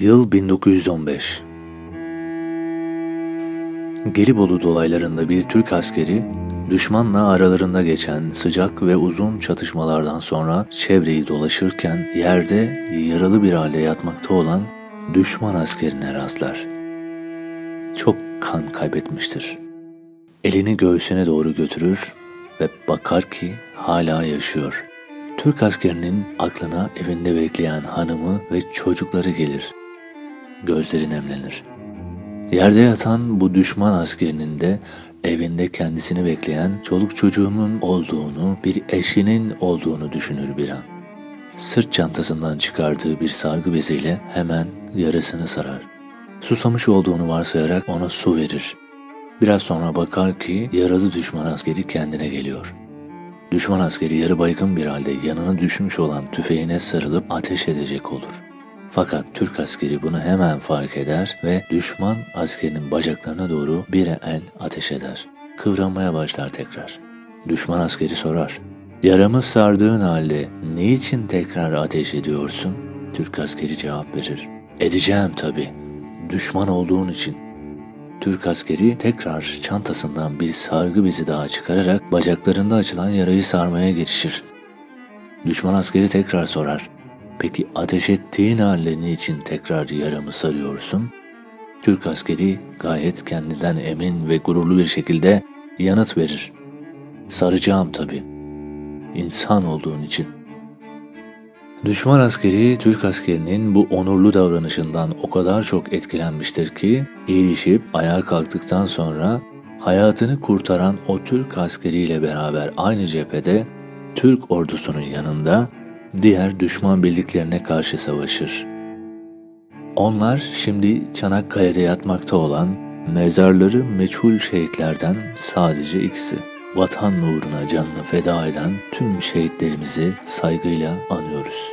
Yıl 1915. Gelibolu dolaylarında bir Türk askeri düşmanla aralarında geçen sıcak ve uzun çatışmalardan sonra çevreyi dolaşırken yerde yaralı bir halde yatmakta olan düşman askerine rastlar. Çok kan kaybetmiştir. Elini göğsüne doğru götürür ve bakar ki hala yaşıyor. Türk askerinin aklına evinde bekleyen hanımı ve çocukları gelir. Gözleri nemlenir. Yerde yatan bu düşman askerinin de evinde kendisini bekleyen çoluk çocuğunun olduğunu, bir eşinin olduğunu düşünür bir an. Sırt çantasından çıkardığı bir sargı beziyle hemen yarasını sarar. Susamış olduğunu varsayarak ona su verir. Biraz sonra bakar ki yaralı düşman askeri kendine geliyor. Düşman askeri yarı baygın bir halde yanına düşmüş olan tüfeğine sarılıp ateş edecek olur. Fakat Türk askeri bunu hemen fark eder ve düşman askerinin bacaklarına doğru bir el ateş eder. Kıvranmaya başlar tekrar. Düşman askeri sorar. Yaramı sardığın halde niçin tekrar ateş ediyorsun? Türk askeri cevap verir. Edeceğim tabi. Düşman olduğun için. Türk askeri tekrar çantasından bir sargı bezi daha çıkararak bacaklarında açılan yarayı sarmaya girişir. Düşman askeri tekrar sorar. Peki ateş ettiğin halde niçin tekrar yaramı sarıyorsun? Türk askeri gayet kendinden emin ve gururlu bir şekilde yanıt verir. Saracağım tabi. İnsan olduğun için. Düşman askeri Türk askerinin bu onurlu davranışından o kadar çok etkilenmiştir ki iyileşip ayağa kalktıktan sonra hayatını kurtaran o Türk askeriyle beraber aynı cephede Türk ordusunun yanında diğer düşman birliklerine karşı savaşır. Onlar şimdi Çanakkale'de yatmakta olan mezarları meçhul şehitlerden sadece ikisi. Vatan uğruna canını feda eden tüm şehitlerimizi saygıyla anıyoruz.